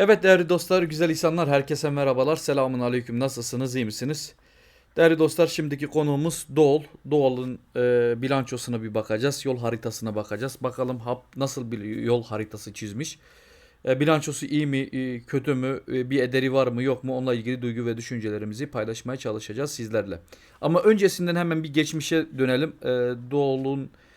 Evet değerli dostlar, güzel insanlar, herkese merhabalar. Selamun aleyküm. Nasılsınız, iyi misiniz? Değerli dostlar, şimdiki konuğumuz Doğul. Doğal'ın e, bilançosuna bir bakacağız. Yol haritasına bakacağız. Bakalım HAP nasıl bir yol haritası çizmiş. E, bilançosu iyi mi, e, kötü mü, e, bir ederi var mı, yok mu? Onunla ilgili duygu ve düşüncelerimizi paylaşmaya çalışacağız sizlerle. Ama öncesinden hemen bir geçmişe dönelim. E, Doğul'un ee,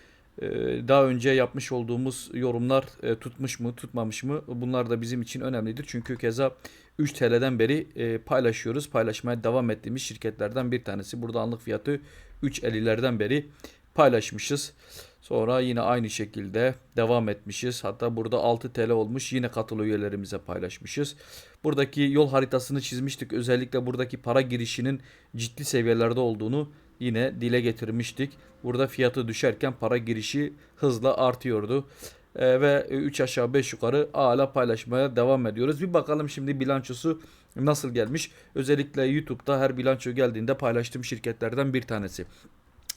daha önce yapmış olduğumuz yorumlar e, tutmuş mu tutmamış mı bunlar da bizim için önemlidir. Çünkü keza 3 TL'den beri e, paylaşıyoruz. Paylaşmaya devam ettiğimiz şirketlerden bir tanesi. Burada anlık fiyatı 3.50'lerden beri paylaşmışız. Sonra yine aynı şekilde devam etmişiz. Hatta burada 6 TL olmuş. Yine katılı üyelerimize paylaşmışız. Buradaki yol haritasını çizmiştik. Özellikle buradaki para girişinin ciddi seviyelerde olduğunu yine dile getirmiştik. Burada fiyatı düşerken para girişi hızla artıyordu. E, ve 3 aşağı 5 yukarı hala paylaşmaya devam ediyoruz. Bir bakalım şimdi bilançosu nasıl gelmiş. Özellikle YouTube'da her bilanço geldiğinde paylaştığım şirketlerden bir tanesi.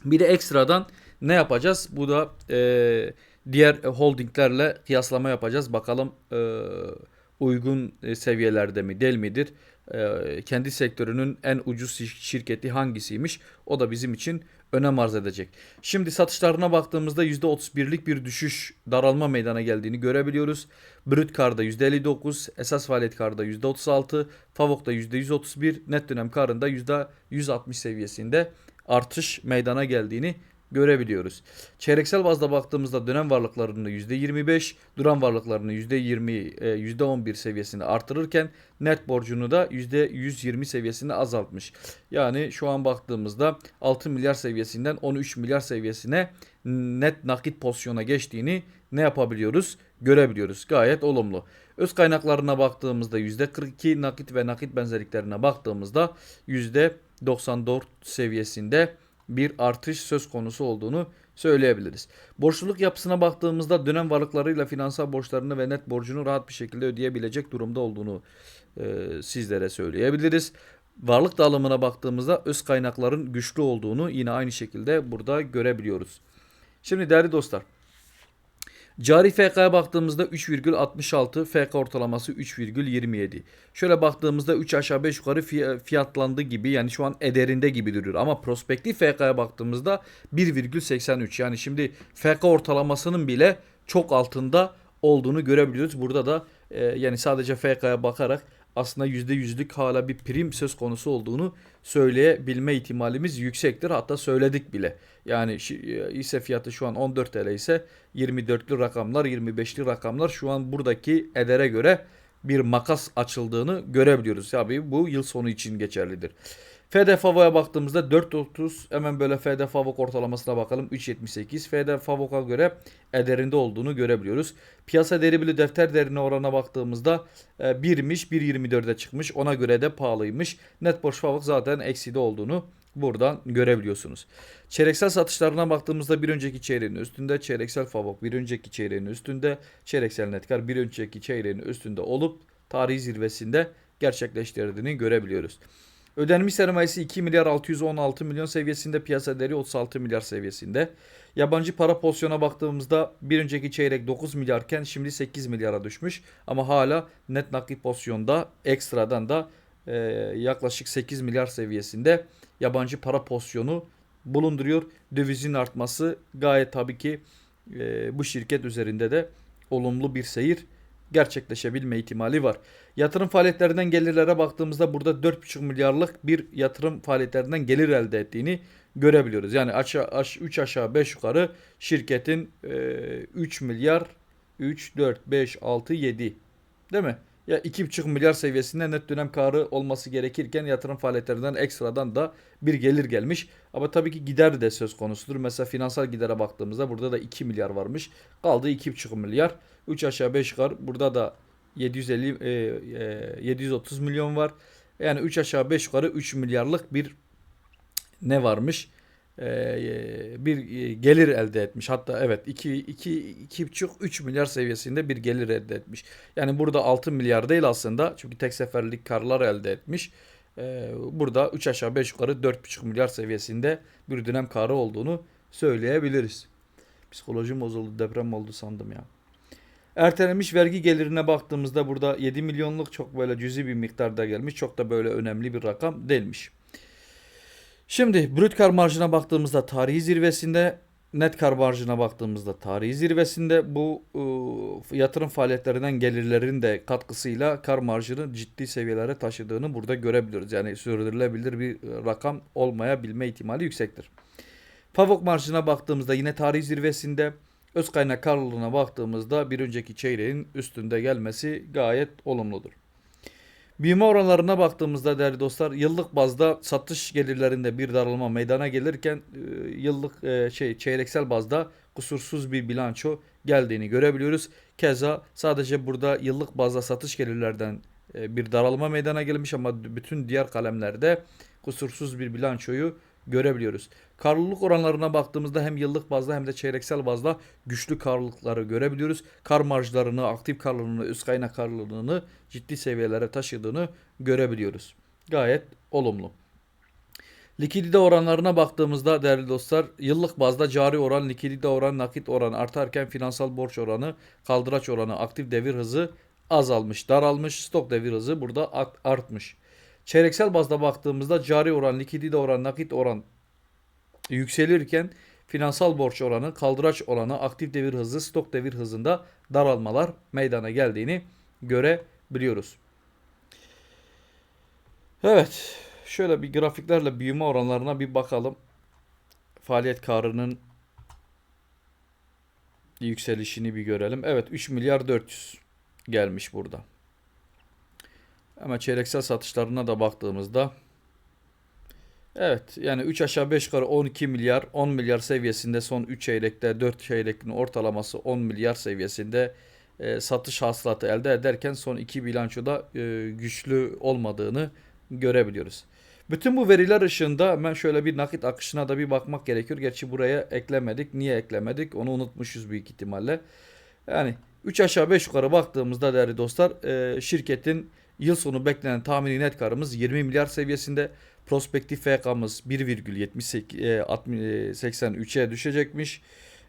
Bir de ekstradan ne yapacağız? Bu da e, diğer holdinglerle kıyaslama yapacağız. Bakalım e, uygun e, seviyelerde mi değil midir? E, kendi sektörünün en ucuz şirketi hangisiymiş? O da bizim için önem arz edecek. Şimdi satışlarına baktığımızda %31'lik bir düşüş daralma meydana geldiğini görebiliyoruz. Brüt karda %59, esas faaliyet karda %36, Favok'ta %131, net dönem karında %160 seviyesinde artış meydana geldiğini görebiliyoruz. Çeyreksel bazda baktığımızda dönem varlıklarını %25, duran varlıklarını %20, %11 e, seviyesinde artırırken net borcunu da %120 seviyesinde azaltmış. Yani şu an baktığımızda 6 milyar seviyesinden 13 milyar seviyesine net nakit pozisyona geçtiğini ne yapabiliyoruz? Görebiliyoruz. Gayet olumlu. Öz kaynaklarına baktığımızda %42, nakit ve nakit benzerliklerine baktığımızda %94 seviyesinde bir artış söz konusu olduğunu söyleyebiliriz. Borçluluk yapısına baktığımızda dönem varlıklarıyla finansal borçlarını ve net borcunu rahat bir şekilde ödeyebilecek durumda olduğunu e, sizlere söyleyebiliriz. Varlık dağılımına baktığımızda öz kaynakların güçlü olduğunu yine aynı şekilde burada görebiliyoruz. Şimdi değerli dostlar Cari FK'ya baktığımızda 3,66, FK ortalaması 3,27. Şöyle baktığımızda 3 aşağı 5 yukarı fiyatlandı gibi yani şu an ederinde gibi duruyor. Ama prospektif FK'ya baktığımızda 1,83. Yani şimdi FK ortalamasının bile çok altında olduğunu görebiliyoruz. Burada da e, yani sadece FK'ya bakarak aslında %100'lük hala bir prim söz konusu olduğunu söyleyebilme ihtimalimiz yüksektir. Hatta söyledik bile. Yani e, ise fiyatı şu an 14 TL ise 24'lü rakamlar 25'li rakamlar şu an buradaki edere göre bir makas açıldığını görebiliyoruz. Tabii bu yıl sonu için geçerlidir. FD Favo'ya baktığımızda 4.30 hemen böyle FD Favok ortalamasına bakalım 3.78 FD Favok'a göre ederinde olduğunu görebiliyoruz. Piyasa değeri defter değerine orana baktığımızda 1'miş e, 1.24'e çıkmış ona göre de pahalıymış. Net borç Favok zaten ekside olduğunu buradan görebiliyorsunuz. Çeyreksel satışlarına baktığımızda bir önceki çeyreğin üstünde, çeyreksel Favok bir önceki çeyreğin üstünde, çeyreksel Netkar bir önceki çeyreğin üstünde olup tarihi zirvesinde gerçekleştirdiğini görebiliyoruz. Ödenmiş sermayesi 2 milyar 616 milyon seviyesinde piyasa değeri 36 milyar seviyesinde. Yabancı para pozisyona baktığımızda bir önceki çeyrek 9 milyarken şimdi 8 milyara düşmüş. Ama hala net nakit pozisyonda ekstradan da e, yaklaşık 8 milyar seviyesinde yabancı para pozisyonu bulunduruyor. Dövizin artması gayet tabii ki e, bu şirket üzerinde de olumlu bir seyir gerçekleşebilme ihtimali var. Yatırım faaliyetlerinden gelirlere baktığımızda burada 4,5 milyarlık bir yatırım faaliyetlerinden gelir elde ettiğini görebiliyoruz. Yani aşağı, aş, 3 aşağı 5 yukarı şirketin e, 3 milyar 3, 4, 5, 6, 7 değil mi? Ya 2,5 milyar seviyesinde net dönem karı olması gerekirken yatırım faaliyetlerinden ekstradan da bir gelir gelmiş. Ama tabii ki gider de söz konusudur. Mesela finansal gidere baktığımızda burada da 2 milyar varmış. Kaldı 2,5 milyar. 3 aşağı 5 yukarı. Burada da 750 e, e, 730 milyon var. Yani 3 aşağı 5 yukarı 3 milyarlık bir ne varmış? Ee, bir e, gelir elde etmiş. Hatta evet 2 2 2,5 3 milyar seviyesinde bir gelir elde etmiş. Yani burada 6 milyar değil aslında. Çünkü tek seferlik karlar elde etmiş. Ee, burada 3 aşağı 5 yukarı 4,5 milyar seviyesinde bir dönem karı olduğunu söyleyebiliriz. Psikolojim bozuldu, deprem oldu sandım ya. Ertelenmiş vergi gelirine baktığımızda burada 7 milyonluk çok böyle cüzi bir miktarda gelmiş. Çok da böyle önemli bir rakam değilmiş. Şimdi brüt kar marjına baktığımızda tarihi zirvesinde, net kar marjına baktığımızda tarihi zirvesinde bu e, yatırım faaliyetlerinden gelirlerin de katkısıyla kar marjını ciddi seviyelere taşıdığını burada görebiliyoruz. Yani sürdürülebilir bir e, rakam olmayabilme ihtimali yüksektir. Favok marjına baktığımızda yine tarih zirvesinde öz kaynak karlılığına baktığımızda bir önceki çeyreğin üstünde gelmesi gayet olumludur. Büyüme oranlarına baktığımızda değerli dostlar yıllık bazda satış gelirlerinde bir daralma meydana gelirken e, yıllık e, şey çeyreksel bazda kusursuz bir bilanço geldiğini görebiliyoruz. Keza sadece burada yıllık bazda satış gelirlerden e, bir daralma meydana gelmiş ama bütün diğer kalemlerde kusursuz bir bilançoyu görebiliyoruz. Karlılık oranlarına baktığımızda hem yıllık bazda hem de çeyreksel bazda güçlü karlılıkları görebiliyoruz. Kar marjlarını, aktif karlılığını, üst kaynak karlılığını ciddi seviyelere taşıdığını görebiliyoruz. Gayet olumlu. Likidite oranlarına baktığımızda değerli dostlar yıllık bazda cari oran, likidite oran, nakit oranı artarken finansal borç oranı, kaldıraç oranı, aktif devir hızı azalmış, daralmış, stok devir hızı burada artmış. Çeyreksel bazda baktığımızda cari oran, likidite oran, nakit oran yükselirken finansal borç oranı, kaldıraç oranı, aktif devir hızı, stok devir hızında daralmalar meydana geldiğini görebiliyoruz. Evet, şöyle bir grafiklerle büyüme oranlarına bir bakalım. Faaliyet karının yükselişini bir görelim. Evet 3 milyar 400 gelmiş burada. Ama çeyreksel satışlarına da baktığımızda Evet yani 3 aşağı 5 yukarı 12 milyar 10 milyar seviyesinde son 3 çeyrekte 4 çeyrekin ortalaması 10 milyar seviyesinde e, satış hasılatı elde ederken son 2 bilançoda e, güçlü olmadığını görebiliyoruz. Bütün bu veriler ışığında hemen şöyle bir nakit akışına da bir bakmak gerekiyor. Gerçi buraya eklemedik. Niye eklemedik? Onu unutmuşuz büyük ihtimalle. Yani 3 aşağı 5 yukarı baktığımızda değerli dostlar e, şirketin yıl sonu beklenen tahmini net karımız 20 milyar seviyesinde. Prospektif FK'mız 1,83'e düşecekmiş.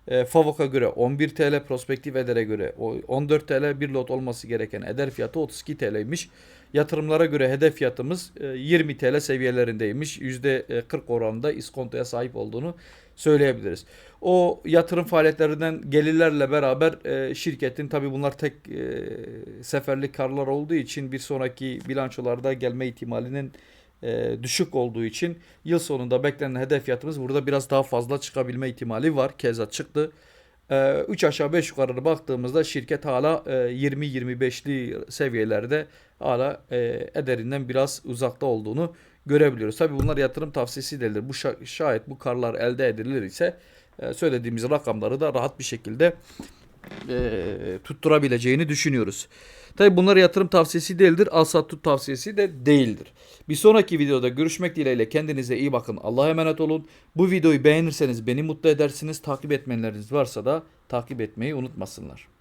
E, Favok'a göre 11 TL, prospektif Eder'e göre 14 TL, bir lot olması gereken Eder fiyatı 32 TL'ymiş. Yatırımlara göre hedef fiyatımız e, 20 TL seviyelerindeymiş. %40 oranında iskontoya sahip olduğunu söyleyebiliriz. O yatırım faaliyetlerinden gelirlerle beraber e, şirketin tabi bunlar tek e, seferlik karlar olduğu için bir sonraki bilançolarda gelme ihtimalinin e, düşük olduğu için yıl sonunda beklenen hedef fiyatımız burada biraz daha fazla çıkabilme ihtimali var. Keza çıktı. 3 aşağı 5 yukarı baktığımızda şirket hala 20-25'li seviyelerde hala ederinden biraz uzakta olduğunu görebiliyoruz. Tabi bunlar yatırım tavsiyesi değildir. Bu şayet bu karlar elde edilir ise söylediğimiz rakamları da rahat bir şekilde tutturabileceğini düşünüyoruz. Tabi bunlar yatırım tavsiyesi değildir. Al sat tut tavsiyesi de değildir. Bir sonraki videoda görüşmek dileğiyle kendinize iyi bakın. Allah'a emanet olun. Bu videoyu beğenirseniz beni mutlu edersiniz. Takip etmenleriniz varsa da takip etmeyi unutmasınlar.